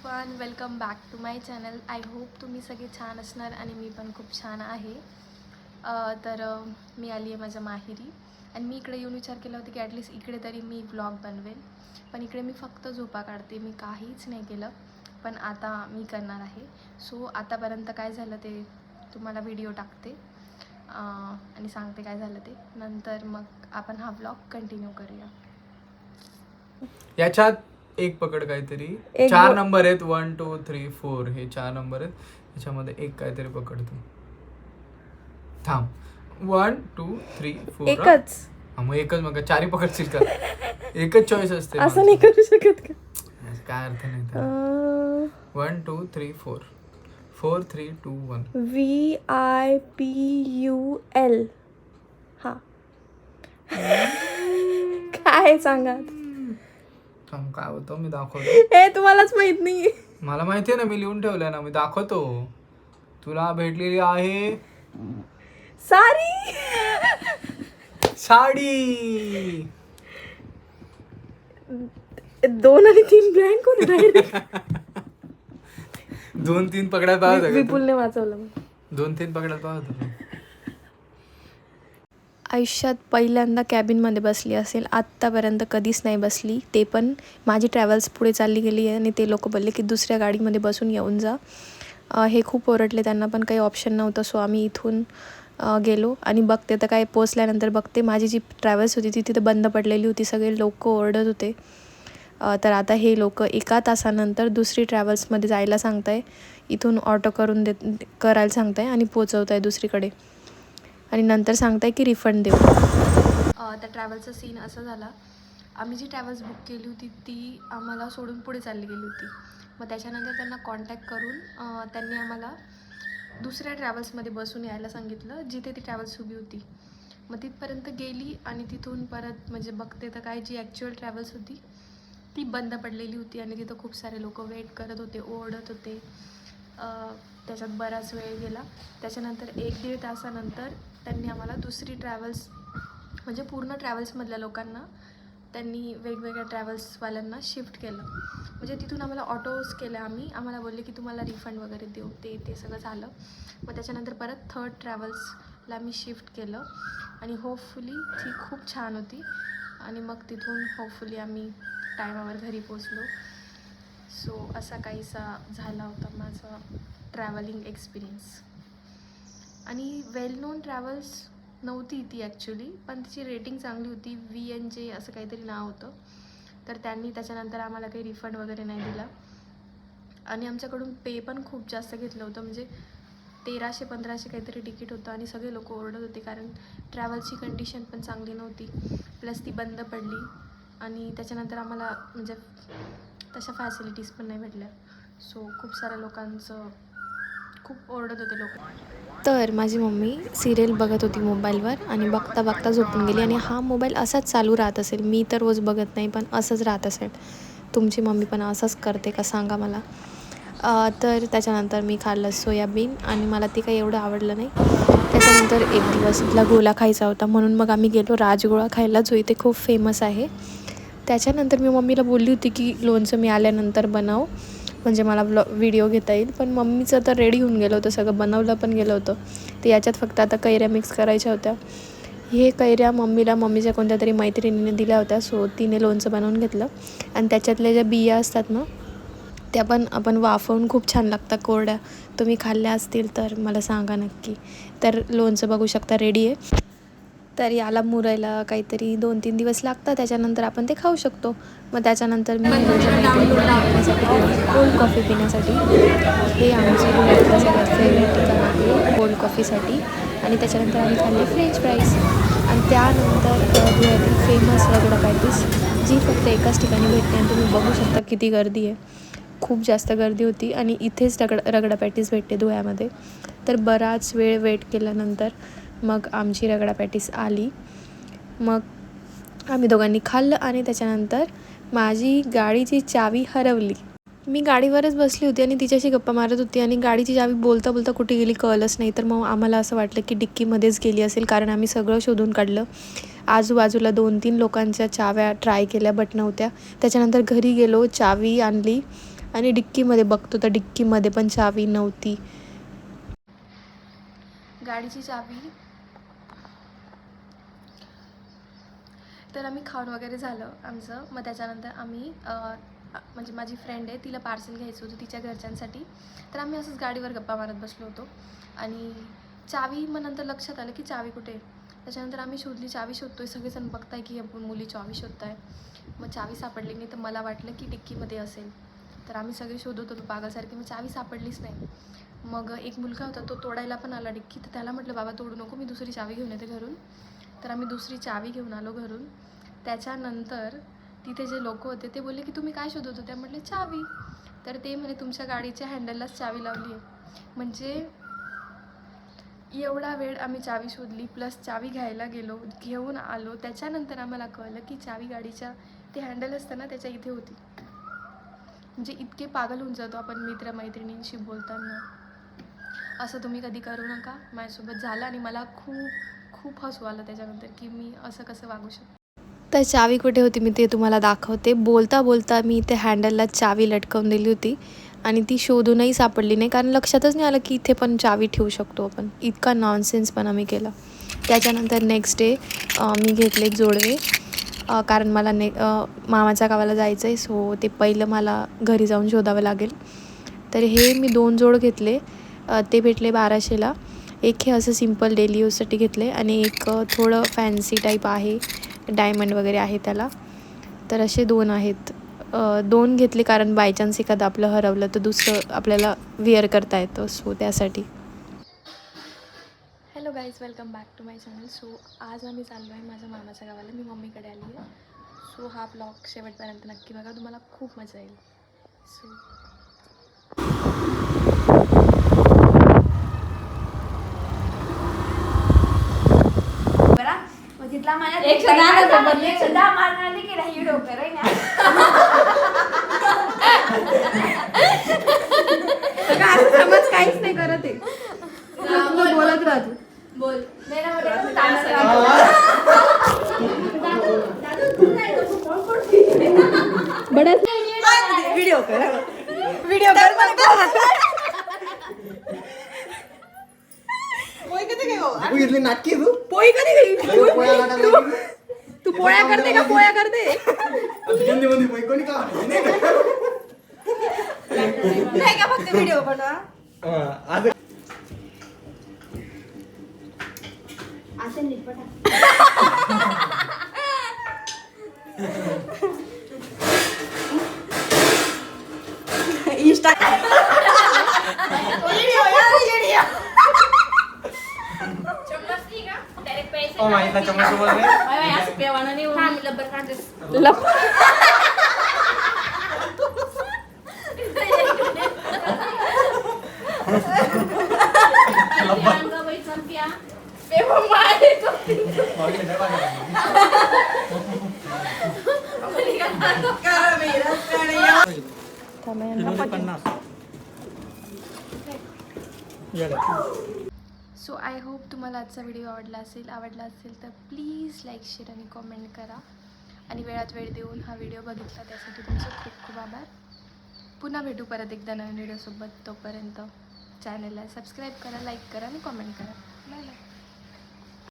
Everyone welcome back to my channel I hope तुम्ही सगळे छान असणार आणि मी पण खूप छान आहे. तर मी आली आहे माझ्या माहेरी. आणि मी इकडे येऊन विचार केला होता की ॲटलिस्ट इकडे तरी मी ब्लॉग बनवेल. पण इकडे मी फक्त झोपा काढते. मी काहीच नाही केलं. पण आता मी करणार आहे. सो आतापर्यंत काय झालं ते तुम्हाला व्हिडिओ टाकते. आणि सांगते काय झालं ते. नंतर मग आपण हा ब्लॉग कंटिन्यू करूया. याच्यात एक पकड काहीतरी. एक चार नंबर आहेत. वन टू थ्री फोर हे चार नंबर आहेत. याच्यामध्ये एक काहीतरी पकड तू थांब वन टू थ्री फोर एकच. हा, मग एकच मग चारही पकडशील का? एकच चॉईस असते असं नाही करू शकत का. काय अर्थ नाही अं, one two three four four three two one V I P U L हा. काय सांगा थांब काय होतं मी दाखवतो हे तुम्हालाच माहीत नाही मला माहिती आहे ना मी लिहून ठेवलंय ना मी दाखवतो तुला भेटलेली आहे सारी साडी दोन आणि तीन ब्लँक होते direct. दोन तीन पकडायला पाहत होता का तू? विपुलने वाचवलं. दोन तीन पकडायला पाहत होता? आयुष्यात पहिल्यांदा कॅबिनमध्ये बसली असेल आत्तापर्यंत कधीच नाही बसली. ते पण माझी ट्रॅव्हल्स पुढे चालली गेली आहे आणि ते लोक बोलले की दुसऱ्या गाडीमध्ये बसून येऊन जा. हे खूप ओरडले त्यांना पण काही ऑप्शन नव्हतं. सो आम्ही इथून गेलो आणि बघते तर काय पोचल्यानंतर बघते. माझी जी ट्रॅव्हल्स होती ती तिथे बंद पडलेली होती. सगळे लोक ओरडत होते. तर आता हे लोक एका तासानंतर दुसरी ट्रॅव्हल्समध्ये जायला सांगताय इथून ऑटो करून देत करायला सांगताय आणि पोचवत आहे दुसरीकडे. आणि नंतर सांगताय की रिफंड देऊ. त्या ट्रॅव्हलचा सीन असा झाला. आम्ही जी ट्रॅव्हल्स बुक केली होती ती आम्हाला सोडून पुढे चालली गेली होती. मग त्याच्यानंतर त्यांना कॉन्टॅक्ट करून त्यांनी आम्हाला दुसऱ्या ट्रॅव्हल्समध्ये बसून यायला सांगितलं जिथे ती ट्रॅव्हल्स उभी होती. मग तिथपर्यंत गेली आणि तिथून परत म्हणजे बघते तर काय जी ॲक्च्युअल ट्रॅव्हल्स होती ती बंद पडलेली होती आणि तिथं खूप सारे लोक वेट करत होते ओरडत होते. त्याच्यात बराच वेळ गेला. त्याच्यानंतर एक दीड तासानंतर त्यांनी आम्हाला दुसरी ट्रॅव्हल्स म्हणजे पूर्ण ट्रॅव्हल्समधल्या लोकांना त्यांनी वेगवेगळ्या ट्रॅव्हल्सवाल्यांना शिफ्ट केलं. म्हणजे तिथून आम्हाला ऑटोज केल्या आम्ही. आम्हाला बोलले की तुम्हाला रिफंड वगैरे देऊ ते ते सगळं झालं. मग त्याच्यानंतर परत थर्ड ट्रॅव्हल्सला मी शिफ्ट केलं. आणि होपफुली ती खूप छान होती. आणि मग तिथून होपफुली आम्ही टायमावर घरी पोचलो सो असा काहीसा झाला होता माझा ट्रॅव्हलिंग एक्सपिरियन्स आणि वेल नोन ट्रॅव्हल्स नव्हती ती ॲक्च्युली पण तिची रेटिंग चांगली होती व्ही एन जे असं काहीतरी नाव होतं. तर त्यांनी त्याच्यानंतर आम्हाला काही रिफंड वगैरे नाही दिला. आणि आमच्याकडून पे पण खूप जास्त घेतलं होतं म्हणजे तेराशे पंधराशे काहीतरी तिकीट होतं आणि सगळे लोक ओरडत होते कारण ट्रॅव्हलची कंडिशन पण चांगली नव्हती. प्लस ती बंद पडली आणि त्याच्यानंतर आम्हाला म्हणजे तशा फॅसिलिटीज पण नाही भेटल्या. सो खूप साऱ्या लोकांचं खूप ओरडत होते लोक. तर माझी मम्मी सिरियल बघत होती मोबाईलवर आणि बघता बघता झोपून गेली आणि हा मोबाईल असाच चालू राहत असेल. मी तर रोज बघत नाही पण असंच राहत असेल. तुमची मम्मी पण असंच करते का सांगा मला. तर त्याच्यानंतर मी खाल्लं सोयाबीन आणि मला ते काही एवढं आवडलं नाही. त्याच्यानंतर एक दिवस इथला गोला खायचा होता. म्हणून मग आम्ही गेलो राजगोळा खायला जो इथे खूप फेमस आहे. त्याच्यानंतर मी मम्मीला बोलली होती की लोणचं मी आल्यानंतर बनव. म्हणजे मला ब्लॉ व्हिडिओ घेता येईल. पण मम्मीचं तर रेडी होऊन गेलं होतं सगळं बनवलं पण गेलं होतं. तर याच्यात फक्त आता कैऱ्या मिक्स करायच्या होत्या. हे कैऱ्या मम्मीला मम्मीच्या कोणत्या तरी मैत्रिणीने दिल्या होत्या सो तिने लोणचं बनवून घेतलं. आणि त्याच्यातल्या ज्या बिया असतात ना त्या पण आपण वाफवून खूप छान लागतात कोरड्या. तुम्ही खाल्ल्या असतील तर मला सांगा नक्की. तर लोणचं बघू शकता रेडी आहे. तर याला मुरायला काहीतरी दोन तीन दिवस लागतात त्याच्यानंतर आपण ते खाऊ शकतो. मग त्याच्यानंतर मी कोल्ड कॉफी पिण्यासाठी हे आमचे सगळ्यात फेवरेट ठिकाण आहे कोल्ड कॉफीसाठी. आणि त्याच्यानंतर आम्ही खाल्ले फ्रेंच फ्राईज आणि त्यानंतर धुळ्यातील फेमस रगडा पॅटीस जी फक्त एकाच ठिकाणी भेटते आणि तुम्ही बघू शकता किती गर्दी आहे. खूप जास्त गर्दी होती आणि इथेच रगड रगडा पॅटीस भेटते धुळ्यामध्ये. तर बराच वेळ वेट केल्यानंतर मग आमची रगडा पॅटीस आली. मग आम्ही दोघांनी खाल्लं आणि त्याच्यानंतर माझी गाडीची चावी हरवली. मी गाडीवरच बसली होती आणि तिच्याशी गप्पा मारत होती आणि गाडीची चावी बोलता बोलता कुठे गेली कळलंच नाही. तर मग आम्हाला असं वाटलं की डिक्कीमध्येच गेली असेल कारण आम्ही सगळं शोधून काढलं. आजूबाजूला दोन तीन लोकांच्या चाव्या ट्राय केल्या बट नव्हत्या. त्याच्यानंतर घरी गेलो चावी आणली आणि डिक्कीमध्ये बघतो तर डिक्कीमध्ये पण चावी नव्हती. गाडीची चावी तर आम्ही खाऊन वगैरे झालं आमचं. मग त्याच्यानंतर आम्ही म्हणजे माझी फ्रेंड आहे तिला पार्सल घ्यायचं होतं तिच्या घरच्यांसाठी. तर आम्ही असंच गाडीवर गप्पा मारत बसलो होतो. आणि चावी मग नंतर लक्षात आलं की चावी कुठे आहे. त्याच्यानंतर आम्ही शोधली चावी शोधतोय. सगळेजण बघताय की आपण मुली चावी शोधताय. मग चावी सापडली नाही तर मला वाटलं की डिक्कीमध्ये असेल. तर आम्ही सगळे शोधत होतो पागलसारखी मग चावी सापडलीच नाही. मग एक मुलगा होता तो तोडायला पण आला डिक्की. तर त्याला म्हटलं बाबा तोडू नको मी दुसरी चावी घेऊन येते घरून. तर आम्ही दुसरी चावी घेऊन आलो घरून. त्याच्यानंतर तिथे जे लोक होते ते बोलले की तुम्ही काय शोधत होते? म्हटले चावी. तर ते म्हणे तुमच्या गाडीच्या हँडललाच चावी लावली आहे म्हणजे एवढा वेळ आम्ही चावी शोधली प्लस चावी घ्यायला गेलो घेऊन आलो. त्याच्यानंतर आम्हाला कळलं की चावी गाडीच्या ते हँडल असतं ना त्याच्या इथे होती. म्हणजे इतके पागल होऊन जातो आपण मित्रमैत्रिणींशी बोलताना. असं तुम्ही कधी करू नका. माझ्यासोबत झालं आणि मला खूप खूप हसू आलं त्याच्यानंतर की मी असं कसं वागू शकते. तर चावी कुठे होती मी ते तुम्हाला दाखवते. बोलता बोलता मी इथे हँडलला चावी लटकवून दिली होती आणि ती शोधूनही सापडली नाही. कारण लक्षातच नाही आलं की इथे पण चावी ठेवू शकतो आपण. इतका नॉनसेन्स पण आम्ही केला. त्याच्यानंतर नेक्स्ट डे मी घेतले जोडवे. कारण मला ने मामाच्या गावाला जायचं आहे सो ते पहिलं मला घरी जाऊन शोधावं लागेल. तर हे मी दोन जोड घेतले. ते भेटले बाराशेला. एक हे असं सिंपल डेली यूजसाठी घेतले आणि एक थोडं फॅन्सी टाईप आहे डायमंड वगैरे आहे त्याला. तर असे दोन आहेत. दोन घेतले कारण बाय चान्स एखादं आपलं हरवलं तर दुसरं आपल्याला वेअर करता येतं सो त्यासाठी. Hello guys welcome back to my channel so आज आम्ही चाललो आहे माझ्या मामाच्या गावाला. मी मम्मीकडे आली आहे सो हा ब्लॉग शेवटपर्यंत नक्की बघा. तुम्हाला खूप मजा येईल. सो तिथला माझ्या एक शब्द आला होता पण एक शब्द मारणार नाही डोकर आहे ना असं समज काहीच नाही करत आहे. बोलत राहतो बोल. नाही ना आहे. व्हिडिओ कर. व्हिडिओ कर. घेऊ तू घेतली नाटकी तू? पोळी कधी पोळ्या लाटायला तू पोळ्या करते का पोळ्या करते? गंदी मंदी पोळी कोणी का म्हणायची? नाही का? फक्त व्हिडिओ बनवा? हा, आज असं निपटा insta ओ माहितला चमच बोल रे असं पेवानं नाही थांब, लब्बर काढतेस. अंगा बाई चंपिया. So I hope तुम्हाला आजचा व्हिडिओ आवडला असेल आवडला असेल तर प्लीज लाईक शेअर आणि कॉमेंट करा. आणि वेळात वेळ देऊन हा व्हिडिओ बघितला त्यासाठी तुमचं खूप खूप आभार. पुन्हा भेटू परत एकदा नवीन व्हिडिओसोबत तोपर्यंत. चॅनलला सबस्क्राईब करा लाईक करा आणि कॉमेंट करा. Bye bye.